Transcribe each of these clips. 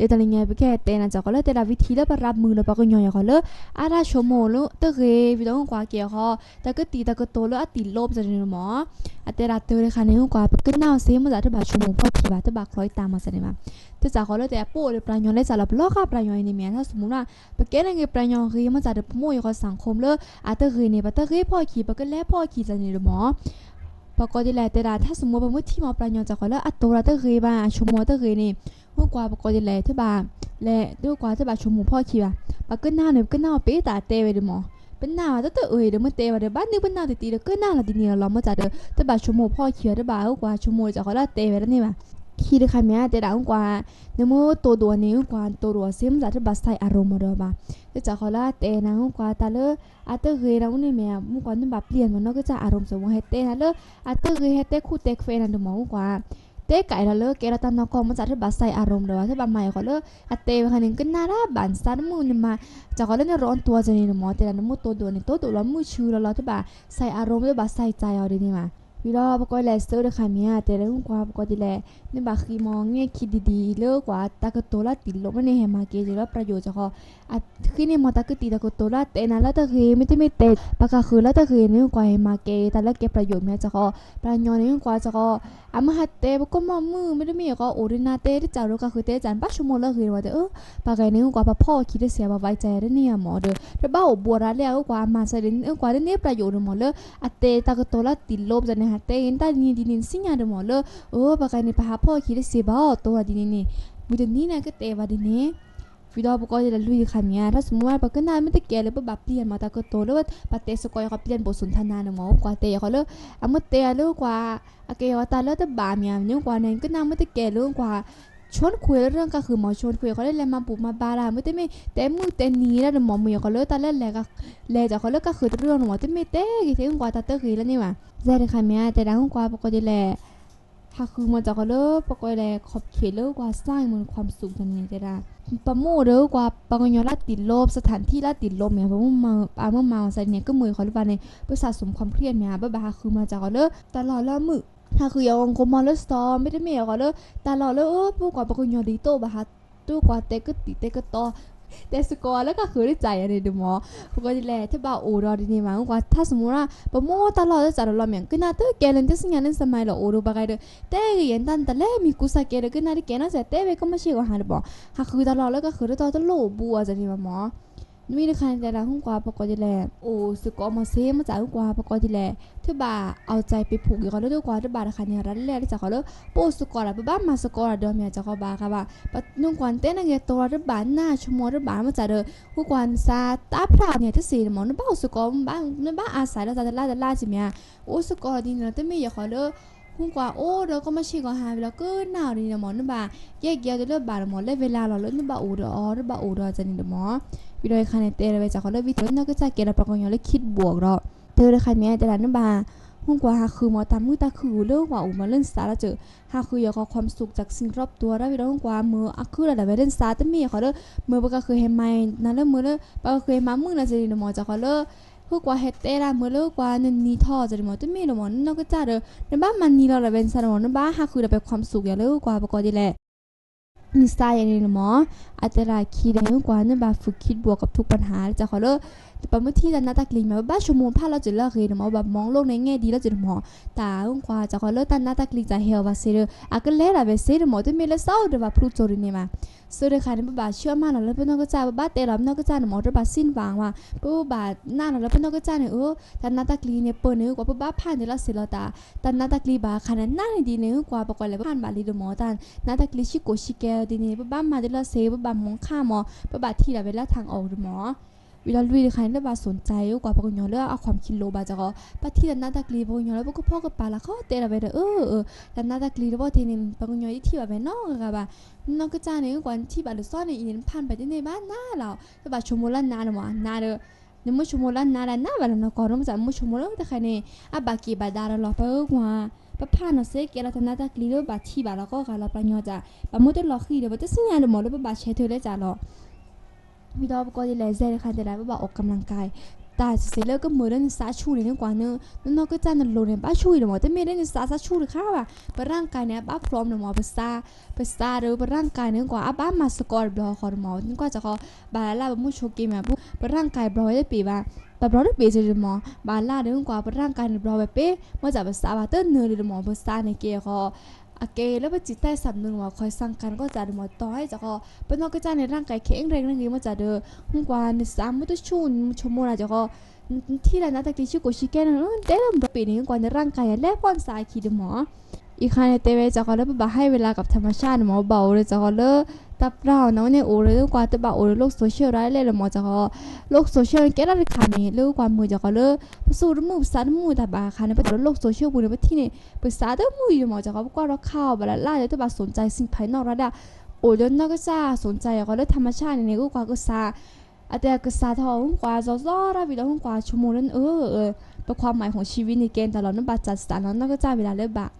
เดี๋ยวตลิงเงไปแค่เต้นะจากก็เลยแต่ละวิธีแล้วไปรับมือแล้วปะก็ยอยก็เลยอาราชโมลุตะเรวิธีของกว่าเกี่ยวคอแต่ก็ตีแต่ก็โตแล้วอติลบจะเนี่ยหมออัตราเตอเลยค่ะในกว่าก็เน่าเสียมาจากตะบาชโมพอผีบาตะบาคล้อยตามมาเสเนี่ยมาแต่จากก็เลยแต่ปู่เลยปลายอนเลยจากรับล้อค่ะปลายอนในเมียถ้าสมมติว่าปกเกนังเงปลายอนคือมาจากเดพมู่ยก็สังคมเลยอาตะเรเนี่ยปะตะเรพ่อขี่ปะก็แล้วพ่อขี่จะเนี่ยหมอปกติแล้วแต่ถ้าสมมติว่าที่หมอปลายอนจากเลยอัตราเตอเรบ้าชโมตอเรเนี่ คีบ้าปากก็หน้าเนี่ยก็หน้าเป๊ะตาเตไปดูหมอเป็นหน้าตะตะเอ้ยเดี๋ยวมันเตไปเดี๋ยวบ้านนึกเป็นหน้าตีๆเดี๋ยวก็หน้าละทีนี้เรามาจากเดี๋ยวที่บ้าชมมูพ่อคีที่บ้าหัวกว่าชมมูจะขอแล้วเตไปแล้วนี่บ้าคี的看面แต่ละกว่านโมตัวตัวนี้กว่าตัวรัวเสียมจากที่บ้าใส่อารมณ์มาด้วยบ้าจะจะขอละแต่นะกว่าตาเลอาเตเรนะนี่แม่มุกว่านึแบบเปลี่ยนมันเนาะก็จะอารมณ์สมให้เตนะเลอาเตเรให้เตคู่เตกเฟนันดมอกว่า เต้ไก่ละเลิกเกลตันนกอมันจะที่บัสไซอารมณ์เลยว่าที่บานใหม่ก็เลิะเตไปคันนึงก็น่ารักบานสันมูนมาจากก็เล่นร้อนตัวจะนี่หมอเต่ละน้ำมูตัวตัวนี่ตัวตัวละมูชื่อแล้วเราที่บัสไอารมณ์ที่บัสไซใจเอาดีนี่มาวิลอปก็เลเซอร์ด้วยค่ะเมียเตะเรื่องความปกดีแล ในบางทีมองเงี้ยคิดดีๆเลิกว่าตากตัวละติดลบไม่ในแหมาเกจแล้วประโยชน์จะขออะคือในมอตากตีตากตัวละแต่นั้นละวตะคือไม่ได้ไม่เตะปากาคือละตะคือนี่กว่าแหมาเกแต่ละเก็บประโยชน์แม่จะขอประโยชน์นี่กว่าจะขออะมาหัดเตะก็มองมือไม่ได้มีก็โอรินาเตะที่จารุก็คือเตะจันปัชโมลละคือว่าเออปากาเนี่กว่าปะพ่อคิดเสียบ่ไว้ใจได้เนี่ยหมอเด้อแต่บ้าอบัวร้าดแล้วกว่ามาเสด็จกว่าได้เนี่ยประโยชน์หมอเลยอะเตะตากตัวละติดลบจะเนี่ยเตะนั่นนี่ดินสิญญาเดหมอเลยเออปากานปะพ่อคิดได้สิบ่ตัวดินนี่บุดนี้นะก็เตะวดินนี่ฟิดอบุก็จะลุยขามีายถ้าสมมติว่าปก็นานไม่ได้แกียเลยแบบเปลี่ยนมาตะก็โตแล้วว่าปเตสกอยเขาเปลี่ยนบทสนทนาเนาะกว่าเตะเขาเลยอามุเตเลิกกว่าอะเกี่ยวตาแล้วแต่บาเมียเนี่งกว่านั้นก็นานไม่ได้แกียเรื่องกว่าชวนคุยเรื่องก็คือหมอชวนคุยเขาเล่นแรงมาปุ๊บมาบาราไม่ได้ไม่เต่มือเต่นี้แล้วหมอเมียเขาเลยตาเล่นแรงก็แรงจากเขาเลยก็คือเรื่องหมอที่ไม่เตะกี่เท่งกว่าตาเตะร์คือแล้วนี่ว่าใจเลยค่ะมียแต่ดังกว่าปกติแหละ ถ้าคือมันจะก็เลิกปกติแลขอบเขตเลิกกว่าสร้างมันความสุขกันนี่แต่ละปะโมเด้อกว่าปังยอลาติดลบสถานที่ลาติดลบเนี่ยเพราะว่ามาปาเมื่อมาใส่เนี่ยก็มือเขาหรือเปล่าในเพื่อสะสมความเครียดเนี่ยบ้าบ้าคือมาจากก็เลิกตลอดละมือถ้าคือยังคงมาเลสตอไม่ได้เมียก็เลิกตลอดเลยเออพวกกว่าปังยอดีโตบ้าตู้กว่าเตก็ติเตก็ต่อ แต่สกอร์แล้วก็คือได้ใจอะไรดูมอปกติแหละที่บ่าโอรอดีนี่มาว่าถ้าสมมุติว่าปโมตลอดจะจัดรอเมียก็น่าเตแกเลนที่สัญญาณนั้นสมัยละโอ้รู้บ่ไกเดแต่ยันตันแต่แลมีกุสาเกเด้ก็น่าได้แกน่าจะแต่เวก็ไม่ใช่ว่าหาบ่หาคือตลอดแล้วก็คือตอดตลอดบัวจะนี่มาห มีในคันแต่ละห้องกว่าปกติแหละโอ้สึกอมาเซมาจากห้องกว่าปกติแหละที่บ่าเอาใจไปผูกอยู่กับเรื่อกว่าที่บ่าคันเนี่ยรันแรกที่จะเขาเลิกโปสกอร์ละบ้ามาสกอร์เดิมเนี่ยจะเขาบ่าค่ะว่าปนุ่งกวนเต้นอะไรตัวที่บ่าหน้าชั่วโมงที่บ่ามาจากเด้อผู้กวนซาตาพระเนี่ยที่สี่หมอนบ้าสกอร์บ้านนึกบ้าอาศัยแล้วจะลาจะล่าจิเนี่ยโอ้สกอร์ดีเนี่ยแต่ไม่อยากเขาเลิกหุ่นกว่าโอ้เราก็ม่ใช่ก็หายไปแล้วก็หนาวดีนะหมอนึกบ่าแยกเกี่ยวจะเลิกบ่าหมอเลิกเวลาเราเลิกนึกบ่าอูดอ๋อนึกบ่าอูดอจะนี่เดหมอ วิโดยคันเตเรไปจากคขาเลิกวิถีนอกจากเกลาประกอบอย่างเล็กคิดบวกเราเธอเลยคันเมียแต่ะนั่นบาหุ่งกว่าหาคือมอตามมือตาคือเรื่องว่าอุมาเล่นสาระเจอหาคืออยากขอความสุขจากสิ่งรอบตัวแล้ววิโดยหุ่งกว่ามืออักคือระดับเล่นสาแต่มีเขาเลิกมือประกอบคือเฮมายนั่นเรื่องมือเลิกปะกอบคือมามือนั่นจะดีนมอจากคขาเลิกพวกว่าเฮตเตราเมื่อเลิกว่านันนีท่อจะได้หมดจมีหรอหมอนนอกก็จ้าเด้อในบ้านมันนีเราเลยเป็นสารหมอนบ้านหาคือเราเป็นความสุขอย่าเลิกกว่าประกอบดีแหละ นิสัยนี่หมออัตราคิดได้กว่านั่นบาฝึกคิดบวกกับทุกปัญหาจะขอเลิก ปมที่จะนัดตักลิงมาบ้าชั่วโมงพาเราจะเลิกเลยหมอแบบมองโลกในแง่ดีแล้วจะหมอตากว่าจะขอเลิกตันนัดตักลิงจะเฮลวาเซอร์อาก็เล่ละเวเซอร์หมอที่มีเลเศร้าเดี๋ยวว่าพลูโจรินี่มาสุดท้ายนี่บ้าเชื่อมั่นแล้วเป็นนกกระจาบ้าเตะแล้วนกกระจาหมอจะบ้าสิ้นหวางว่าปุ๊บ้าหน้าแล้วเป็นนกกระจาเนี่ยเออตันนัดตักลิงเนี่ยเปิดเนื้อกว่าปุ๊บ้าผ่านเดี๋ยวละเสียละตาตันนัดตักลิบ้าขนาดหน้าดีเนื้อกว่าปกติเลยผ่านบาลีดหมอตันนัดตักลิชิโกชิเกลดีเนี่ยปุ๊บ้ามาเดี๋ยวละเซปุ๊บบ้ามองข้ามหมอปุ๊บ้าที่ละเวลาทางออกดูหมอ วลาลุยใครเรื่องบาสนใจกว่าปกญเรื่องเอาความคิดโลบาจะก็ปะที่ดันนาตะกลีปกญแล้วพวกพ่อกับปาละเขาเตะไปเด้อเออเออดันนาตะกลีแล้วว่าทีนึงปกญที่ที่แบบนอกอะบ่นอกก็จ้าเนี่ยกว่าที่บาหรือซ่อนในอีนั้นผ่านไปที่ในบ้านหน้าเราแต่บาชั่วโมงละนนหมอนาเด้อนึกว่าชั่วโมงละนานหน้าบาแล้วก่อนมันจะมุชมงแล้วแต่ใครเนี่ยอะบากีบาดาเราไปกว่าปะผ่านเนาะเกเราทำนาตะกลีแล้วบาที่บาแล้วก็กันเราปะญจะบามุดลอขี้เดี๋ยวบาจะสัญญาณหมอแล้วบาเชเธอได้จ้าเรา มีดอบก็ดีแลเซ่ค่ะแต่ละบ่ออกกำลังกายแต่เสร็จแล้วก็มือเล่นซาชูเลยนั่นกว่าเนอะนั่นก็จะนั่นโลเนี่ยป้าชูเลยหมอแต่ไม่ได้เนซาซาชูเลยค่ะว่าเป็นร่างกายเนี่ยป้าพร้อมเลยหมอภาษาภาษาหรือเป็นร่างกายนี่กว่าอาบ้ามาสกอร์บล็อกคอร์หมอนั่นก็จะเขาบาลาแบบมุ่งโชกิมาปุ๊บปร่างกายบล็อกได้ปีว่าแต่บล็อกได้ปีจริงหมอบาลาเรื่องกว่าเป็นร่างกายบล็อกแบบเป๊ะเมื่อจากภาษาบาเตอร์เนื้อหรือหมอเป็าษาในเกี่ยร์คอ อเกแล้วไปจิตใต้สำนึกว่าคอยสั่งกันก็จะหมดต่อให้จะก็เป็นนอกก็จะในร่างกายแข็งแรงนั่นเองมันจะเดอหุ่นกว่าในสามมุตชุนชมโมนะจะก็ที่ระนาดตะกี้ชื่อกูชิเกนนั่นเต้นแบบปีนี้กว่าในร่างกายและป้อนสายขีดหมอ อีกครั้งในเตเวจะก็เลิกบให้เวลากับธรรมชาติหมอเบาเลยจะก็เลิกตับเราเนาะเนี่ยโอ้เลยกว่าจะบ่าโอ้โลกโซเชียลได้เลยหมอจะก็โลกโซเชียลแกได้ขานี่เลิกกว่ามือจะก็เลิกสู้มือสันมือแต่บ่าค่ะในประเทศโลกโซเชียลบุญในประเทศนี่ภาษาเด้อมือยู่หมอจะก็กว่าเราเข้าบ่ละล่าจะบ่าสนใจสิ่งภายนอกระดับโอ้ยนอกก็จะสนใจก็เลิกธรรมชาตินี่ก็กว่าก็ซาอาแต่ก็ซาทองกว่าซอซอระวิดองกว่าชั่วโมงนั้นเออเออเป็นความหมายของชีวิตในเกณฑ์ตลอดนั้นบาจัดสรรนั้นก็จะเวลาเลิกบ่านุยนี่คันแต่ละที่แบบฟุ้งเฟยบบสวยหมดจีราได้เลยอะและปัสสวยจีราในมือจากก็เลยปัสสมุสามุยปะก็มามุทอดแบา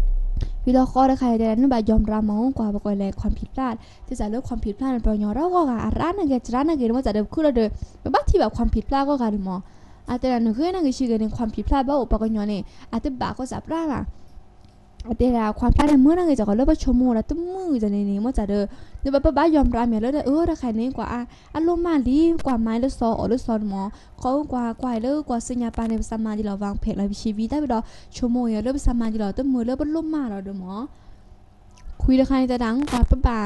ริ่มมือเลอยแต่มั่วมาแล้วจะเลิกแต่หมดล้อรศสังก็มาข้อได้ใครเดนนบายอมรับมองกว่าบอกเลยความผิดพลาดที่จะเลิกความผิดพลาดเป็นประโยชน์เราก็การร้านนักเกจร้านนั่นแกมันจะเดิมขึ้นเราเดิมบบบางที่แบบความผิดพลาดก็การมองอาจจะนั่นคือนั่นคือชื่อกันความผิดพลาดบ้าอุปกรณ์เนี่ยอาจจะบาก็จับร้านอะ เดี๋ยวความพลาดในเมื่อนั่งจะก็เลิกไปชมมือแล้วตุ้มมือจะในนี้มันจะเดินเดี๋ยวแบบบ้ายอมรับเนี่ยแล้วเออราใครนี่กว่าอารมณ์มาดีกว่าไม้แล้วซอหรือซอนหมอเขากว่ากว่าเลิกกว่าสัญญาปาในภาษามาดีเราวางแผนเราชีวิตได้ไปดอชั่วโมงเนี่ยเลิกภาษามาดีเราตุ้มมือเลิกบรรลุมาเราเด้อหมอคุยราคาจะดังกว่าประบา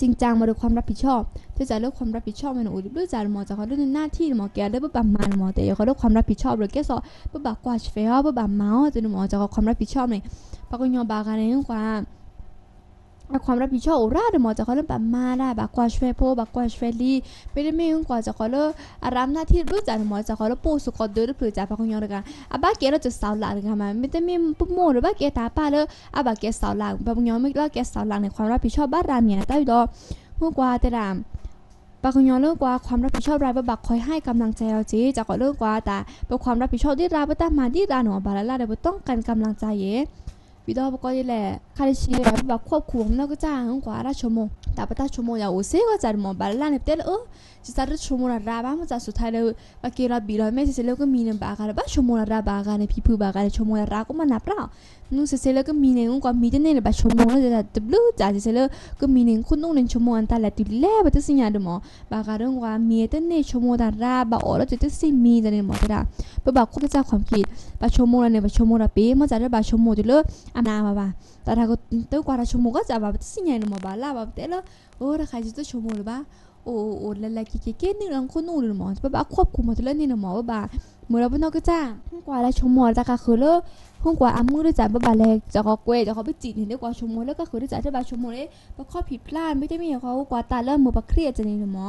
จริงจังมาดูความรับผิดชอบที่จะเลือกความรับผิดชอบมันอุดด้วยใจหมอจะเขาเรื่องหน้าที่หมอแกได้ประบามันหมอแต่เขาเลือกความรับผิดชอบหรือแกสอประบกว่าเฟลประบาเมาส์จะหมอจะเขาความรับผิดชอบเนี่ยปากยอบากันในกว่า ความรับผิดชอบอุราเดหมอจะเขาเริ่มแบบมาได้บักกว่าช่วยโพบักกว่าช่วยลีไม่ได้ไม่กว่าจะเขาเลิกอารามหน้าที่รู้จักหมอจะเขาเลิกปูสุขเดือดหรือจ่าปากยองเลยกันอาบ้าเกเราจะสาวหลังกันมาไม่ได้ไม่ปุ๊บโมหรือบ้าเกตาป้าเลยอาบ้าเกสาวหลังปากยองไม่เลิกเกสาวหลังในความรับผิดชอบบ้านรามเนี่ยได้ดอกผู้กว่าแต่ดามปากยองเลิกกว่าความรับผิดชอบรายบักคอยให้กำลังใจเราจีจะก็เลิกกว่าแต่เป็นความรับผิดชอบที่ราบตามมาที่ราหนอบาลาลาเดี๋ยวต้องการกำลังใจเย่ วิดอก็ยี่แหละคาริชีแบบควบคุมนักก็จ้างกว่าราชโมงแต่ปตาชโมงอย่าโอเซ่ก็จะมองบาลานเนี่ยเต้เออจะจะราชโมงระราบ้างมันจะสุดท้ายแล้วบางทีเราบีเราไม่เสร็จแล้วก็มีเนี่ยบากันบ้าชโมงระราบากันในพี่ ผู้บากันชโมงระราก็มันนับเรานู่นเสร็จแล้วก็มีเนี่ยกว่ามีแต่เนี่ยแบบชโมงแล้วจะจะบลูจ่าเสร็จแล้วก็มีเนี่ยคุณนุ่งเนี่ยชโมอันตรายติดแล่แบบสิ่งอย่างเดียวมั้งบากันเรื่องว่ามีแต่เนี่ยชโมงระราบาอ๋อแล้วจะจะสิ่งมีแต่เนี่ยมั้งแต่ละไปบอกคนจะความคิดบาชโมเนี่ยบาชโมงระปีมันจะได้บาชโมงจะเลิกอานามาบ้าแต่ถ้าก็ตัวกว่าเราชั่วโมงก็จะแบบสิ่งใหญ่หนูมาบ้าล่าแบบเละโอ้ถ้าใครจะตัวชั่วโมงหรือบ้าโอ้โอ้ละละกิ๊กกิ๊กนี่เราคนนู่นหรือมอแบบว่าควบคุมมาตัวเล่นนี่หนูหมอว่าบ้าเมื่อเราเป็นนกก็จ้าห้องกว่าเราชั่วโมงจะก็คือเลิกห้องกว่าอามือได้จ่ายบ้าแรงจะก็เกวจะเขาไปจีนเห็นได้กว่าชั่วโมงแล้วก็คือด้จ่ายได้บ้าชั่วโมเลยเพราะข้อผิดพลาดไม่ได้มีเขากว่าตาเริ่มมือปะเครียดจะนี่นูหมอ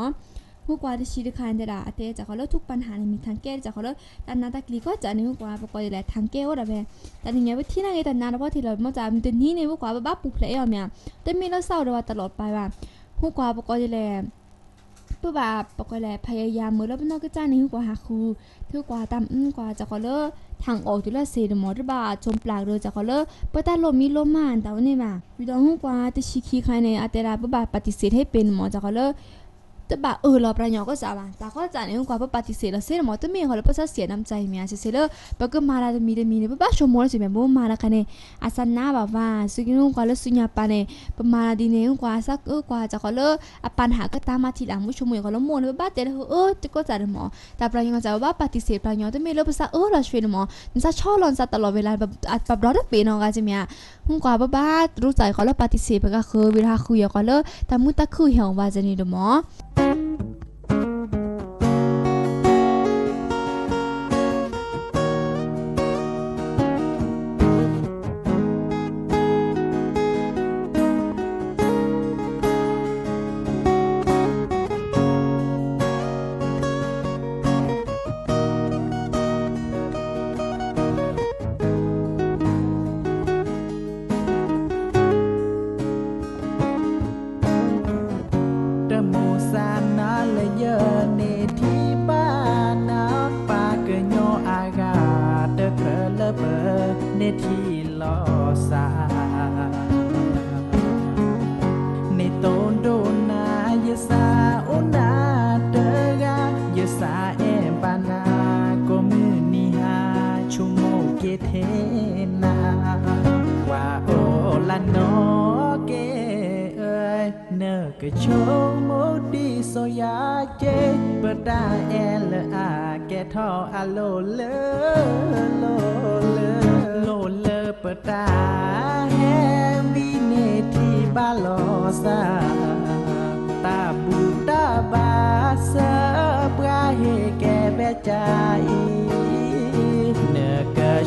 ผู้กว่าที่ชีดคานจะด่าเตจะเขาเลิกทุกปัญหาในมีทางแก้จะเขาเลิกแต่นาตะกลีก็จะในผู้กว่าปกติแหละทางแก้ว่าแบบแต่ทีนี้ว่าที่นั่งไอ้แต่นาเพราะที่เราเมื่อจะมีตัวนี้ในผู้กว่าบ้าปุเลยอะเนี่ยแต่มีแล้วเศร้าเลยว่าตลอดไปว่าผู้กว่า ปกติแหละผู้บ่าปกติแหละพยายามมือแล้วนอกก็จ้าในหัวกว่าหาคูทุกว่าตามอืมกว่าจะขอเลิกทางออกจุลเสดหมอรบาชมปลากเลยจะขอเลิกปตาลมมีลมมาแต่ว่านี่มาวิดองหัวกว่าจะชีคีใครในอัตราปุบาปฏิเสธให้เป็นหมอจะขอเลิก แต่แบบเออเราประยชน์ก็จะว่าแต่ก็จะในองค์กรปฏิเสธแล้วเสียหมอตัวเมียเขาแล้วก็จะเสียน้ำใจเมียเสียเลยปก็มาแล้วมีแต่มีเนี่ยป้าชมโมแล้วสิแม่บ่มาล้วกันเนี่ยอาสันนาแบบว่าสุกินุ่งกว่าแล้วสุญญาปาเนี่ยประมาณดีเนี่ยกว่าสักเออกว่าจะเขาเลยปัญหาก็ตามมาทีหลังผู้ชมวยเขาแล้วโมเนี่ยป้าเจอเออจะก็จะหมอแต่ประโยชน์จะว่าปฏิเสธประยชน์ตัวเมียแล้วภาษาเออเราช่วยหมอมันจะชอบรอนซะตลอดเวลาแบบแบบร้อนเป็นเนาะกันใช่ไหมองกว่าบ้ารู้ใจเขาแล้วปฏิเสธไปก็คือเวลาคุยกับเขาเลยแต่มุตะคือเหี่ยวว่าจะนี่หมอ thank you kia thế nào? Quả ô là nó kê ơi nở cái chỗ mốt đi so ya chê. Bờ đa e lơ à kẻ thọ à lô lơ lô lơ. Lô lơ bờ đa he vi nê thì ba lò xa. Ta bù ta ba sơ, bra hê kẻ bé cha y.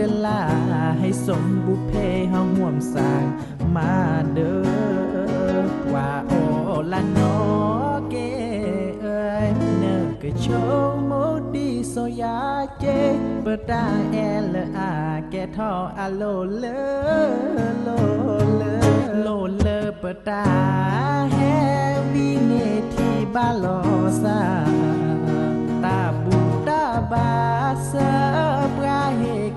เดอลาให้สมบุพเพเฮาห่วมสร้างมาเด้อว่าโอละนอเกเอ้ยเนอก็โชว์โมดีโซยาเจเปิดตาแอลอาแกทออะโลเลโลเลโลเลเปิดตาแฮวีเนทีบาโลซาตาบูตาบาเซปราเฮ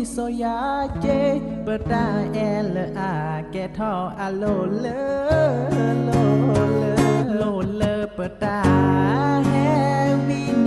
ดีโซยาเจเปิดตาแอลอาแกทออะโลเลโลเลโลเลเปิดตาแฮวีเน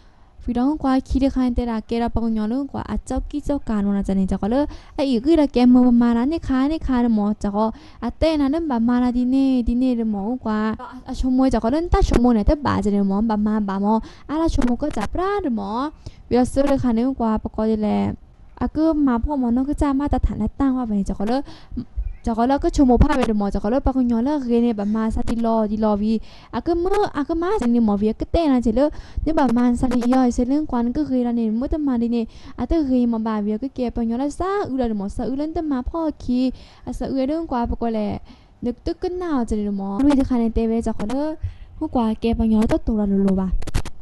ฟิลองกว่าคิดคันแตระเกราปองยอลงกว่าอาจจะกิจ้าการวันจันทร์จะก็เลยไอ้อีกระแกมือมาร้านนี่ค้านี่ค้าหมอจะก็อาเต้นนั้นบัมาลาดีเน่ดีเน่เรื่องหมอกว่าอาชมวยจะก็เล่นตาชมวยเนี่ยแต่บาจันเรื่องหมอบัมาบามออาลาชมวยก็จะปราดหมอเวลาซื้อเรื่องคาเนี่ยกว่าประกอบดีแลอาก็มาพ่อหมอน้องก็จะมาตรฐานและตั้งว่าไปจะก็เลย จากแล้วก็ชมภาพไปดมอจากแล้วปากยอแล้วเรเนแบบมาสติลอดีลอวีอะก็เมื่ออะก็มาสินหมอเวียก็เต้นะเจเลเนี่ยแบบมาสติยอยเสเรื่องควนก็คือเราเนี่ยเมื่อตมาดีเนี่ยอาเตคือมาบาเวียก็เก็บปยอนแล้วซาอุลาหมอซาอุลันตมาพ่อคีอะซาอุเรื่องกว่าปกแหละนึกตึกก็หนาวเจเลหมอรู้ดีคะในเตเวจากแล้วผู้กว่าเก็บปยอแล้วตัวเราโลบะ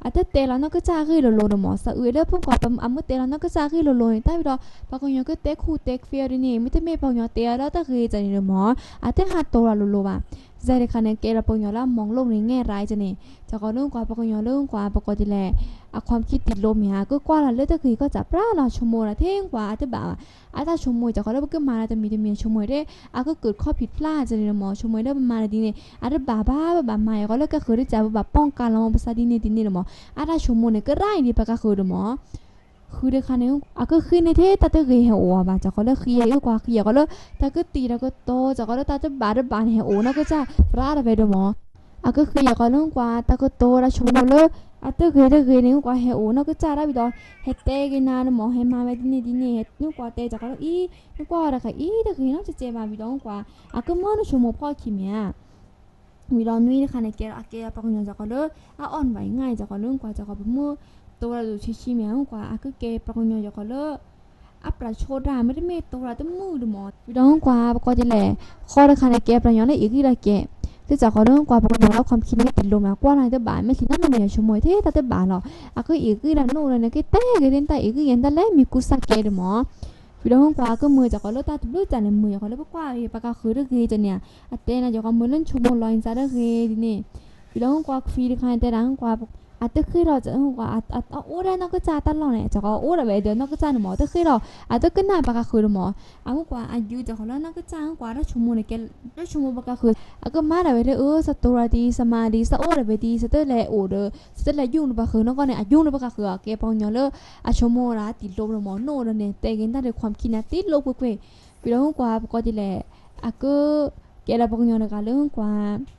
อาจจะเตะแล้วนก็จ้าขึ้นโลโลหมอสะอือเด้อพุ่มกว่าปมอามุเตะแล้วนก็จ้าขึ้นโลโลใต้ดอปากยอก็เตะคู่เตะเฟียดินี่ไม่ได้เมย์ปย้อนเตะแล้วตะคือจะนี่หมออาจจะหาตัวละโลว่ะ ใจในคะแนนเกลาปกยอล่ามองโลกในแง่ร้ายจะเนี่ยจะก็เรื่องกว่าปกยอเรื่องกว่าปกติแลอความคิดติดลมหาก็กว้าละเลือดคือก็จะปลาละชมวยละเท่งกว่าอาจจะแบบอาจจะชมโมจะก็เรื่มก็มาจะมีจะมีชมวยได้อาก็เกิดข้อผิดพลาดจะเนี่ยหมอชมวยได้ประมาณดีเนี่ยอาจจะบ้าบ้าแบบใหม่ก็เลิกก็คือได้จะแบบป้องกันละมองภาษาดีเนี่ยดีเนี่ยหมออาจจะชมวยเนี่ยก็ไร้ดีปะก็คือหมอ คือเด็กคันนี้อะก็คือในเทศตาตะเกยเหอว่าจะก็เลยคือเยอะกว่าคือก็เลยตาก็ตีแล้วก็โตจะก็เลยตาจะบาดบานเหอนะก็จะร่าดไปดมออะก็คือก็เรื่องกว่าตาก็โตแล้วชมเลยอะตะเกยตะเกยนี่กว่าเหอนะก็จะได้บิดอเฮเตกินานหมอให้มาไม่ดินี่ดินี่เฮนึกว่าเตจะก็เลยอีนึกว่าอะไรค่ะอีตะเกยน่าจะเจ็บมาบิดอกว่าอะก็มอนชมพ่อคิมยวิดอนนุ้ยนะคะในเกลอะเกลปะกันจะก็เลยอะอ่อนไหวง่ายจะก็เรื่องกว่าจะก็เป็นมือตัวดูชิชิเมียงกว่าอ ด้เมตัวตะมือดมอวิดองกว่าก็จะแหละข้อละคันเกปะยอนได้อีกที่ละเกที่จะก็เรื่องกว่าปกญอแล้วความคิดไม่ติดลมกว่าอะไรจะบานไม่สินั่นเนี่ยชมวยเทตะตะบานหรออาคืออีกที่ละโน่เลยก็เต้ก็เต้นแต่อีกที่ยันตะแลมีกุสเกดมอวิดองกว่าก็มือจะก็เลตาตุลุจันมือก็เลยกว่าปะกะคือได้คือจะเนี่ยอเตนะจะก็มือเล่นชมลอยซะได้คือดินี่วิดองกว่าฟีดคันแต่ดังกว่า อะตึกคือเราจะว่าอะอะอะโอ้ได้นอกก็จาตลอดเนี่ยจะก็โอ้ได้เดี๋ยวนอกก็จาหมอตึกคือเราอะตึกก็น่าปากก็คือหมออะกว่าอายุจะขาแล้วนอกก็จากว่าได้ชั่วโมงเนี่ยแกได้ชั่วโมงปากก็คืออะก็มาได้เด้อเออสตุรดีสมาดีสะโอ้ได้เดีสเตแลโอเด้อสเตแลยุ่งปากคือนกก็เนี่ยอายุปากก็คือแกปองยอเลอะชั่วโมงละติดลบหมอโน่เนี่ยแต่กินได้ความคิดนะติดลบเว้ยพี่น้องกว่าปกติแหละอะก็แกละปองยอเนี่ยก็เรื่อกว่าโอเคอะตัวเลยเริ่มมอจ่ามึงเถอะจะก็เริ่มมาละใครเนี่ยแบบมาได้อีดีอีน da เคยดีมอจ่าม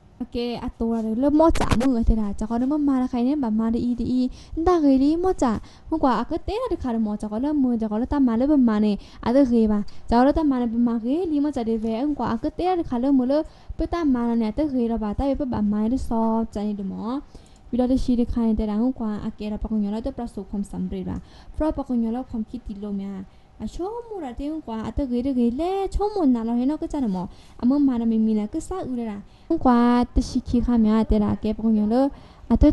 ึงกว่า อะก็เตะละคาร์มอจะก็เริ่มมือจะก็เริ่มตามมาเริ่มมาเนี่ยอะเตเคยมาจะก็เริ่มตามมาเนี่ยเป็นมาเคยลีมอจ่าเดเวมึงกว่าอะก็เตะละคาร์เริ่มมือเลยไปตามมาเนี่ยเตเคยระบาดแต่ไปแบบมาได้ซอฟใจนี่ดูหมอวิดีโอที่ชีดิคายแต่ละมึงกว่าอะเกลาปะกุญญาแล้วจะประสบความสำเร็จละเพราะปะกุญญาแล้วความคิดติดลมเนี่ย အချောမူရတဲ့ကွာအတကေတကေလဲချောမွန်နာလောဟဲနော်ကကြတယ်မောအမမာနမီမီနာကဆာဦးရတာကွာတရှိခိခါမြာတဲ့လာကေပုံညလောအတ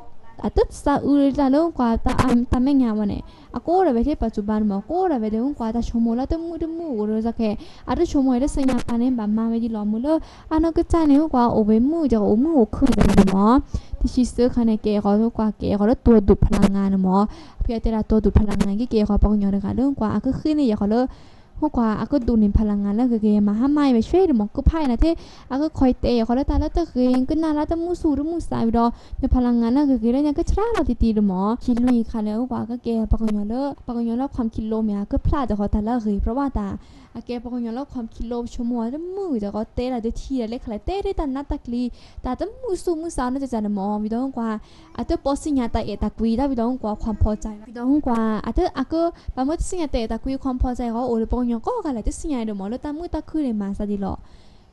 အတက်စာဦးရလာလုံးကွာတာအမ်တမညာမနဲ့အကိုရပဲလေပချူပန်မကိုရပဲလေကွာတာချုံမလာတမှုတမှုရစခဲအတချုံမရစညာပန်နေဘာမမဲဒီလောမလို့အနောက်ကချနေကွာအိုဘဲမှုကြောင့်အမှုကိုခွင့်တယ်မောတရှိစခနဲ့ကေရောကွာကေရောတော့ဒုဖလငါနမောဖျက်တဲ့တော့ဒုဖလငါကြီးကေရောပေါညောရကလုံးကွာအခခင်းရခလို့ ปองยอนะคะเรื่องกว่าอาก็ดูในพลังงานแล้วก็เกี่ยมาห้าไม่ไปช่วยหรือมอกก็ไพ่นะเทอาก็คอยเตะขอแล้วตาแล้วตะเกียงก็น่ารักตะมูสูหรือมูสายดอในพลังงานแล้วก็เกี่ยแล้วยังก็ชราเราตีตีหรือหมอคิดลุยค่ะแล้วกว่าก็เกี่ยปองยอเลิกปองยอแล้วความคิดลมเนี่ยก็พลาดจากเขอตาแล้วคือเพราะว่าตาอาเกปองยอแล้วความคิดโลชั่วโมงแล้วมือจากก็เตะอะไรได้ทีเล็กอะไรเตะได้แต่นัดตะกลีต่ตะมูสูมูสาวน่าจะจะหมอวิดองกว่าอาจจะปอสิญญาตาเอตะกุยได้วิดองกว่าความพอใจวิดองกว่าอาจจะอาก็บามื่อสิญญาเตาเอตะกุยความพอใจเขาโอ้ยปองยอก็မြောင်ကောကလည်းတစီရတဲ့မော်လတမှုတခုတွေမှာစသည်လို့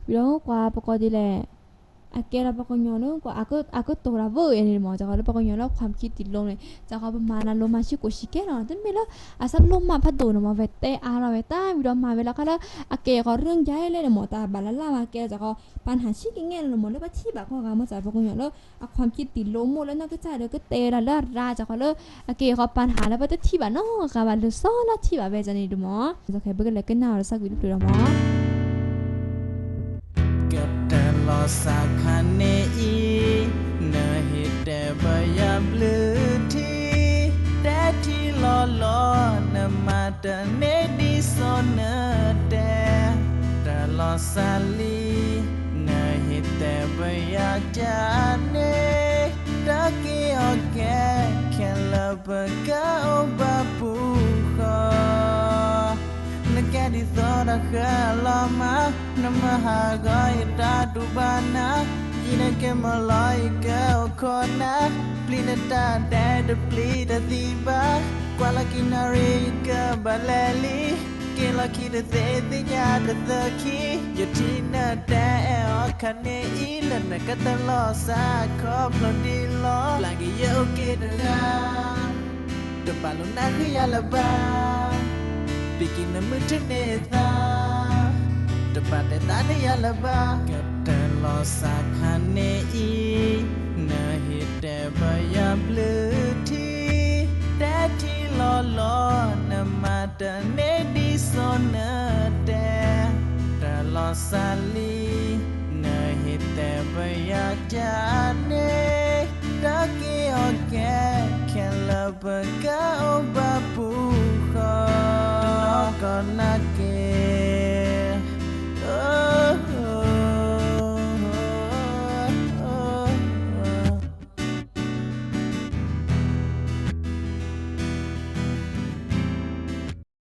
ပြီးတော့ကွာပကောဒီလည်း อวิดองกว่าปกติแหละอาเกลาปกญอนึกว่าอาก็อาก็ตัวระเบ้อเนี่หมอจากก็ปกญอแล้วความคิดติดลมเลยจากเขาประมาณนั้นลมมาชิกุชิเกะเนาะแต่ไม่ละอาสักลมมาพัดโดนมาเวเตอาราเวต้าวิดอมาเวลาก็แล้วอาเกก็เรื่องย้ายเลยหมอตาบาลาลามาเกจากก็ปัญหาชิกิเงี้ยหมอแล้วก็ที่แบบก็การมาจากปกญอแล้วความคิดติดลมหมดแล้วนั่นก็จ่ายเลยก็เตละแล้วราจากก็แล้วอาเกก็ปัญหาแล้วก็จะที่แบบเนาะก็แบบซ้อนที่แบบเวจนี่ดูหมอจะแค่เบิกเลยก็น่าสักวิดีโอหมอ สักคันเนอีเนหิตแต่บยามลือทีแต่ที่ลอลอนมาแต่เนดีโซเนแต่แต่ลอซาลีเนหิตแต่บยากจะเนตะกี้โอแกแค่ละบกาอบาปู ကင်လကီတဲ့တဲ့ညာတဲ့သခီယတိနာတဲ့အခနဲ့ဤလနကတလောစာခေါပလဒီလောလာကီယောကေတရာတပလုံးနာခရလဘာ bikin nemu jeneta tepat tadi ya lebah ketelo sakane i nahi baya bluti bleti tadi lolo nama dane di sona de telo sali nahi teba ya jane. Daki oke kelebe kau babu gonna give.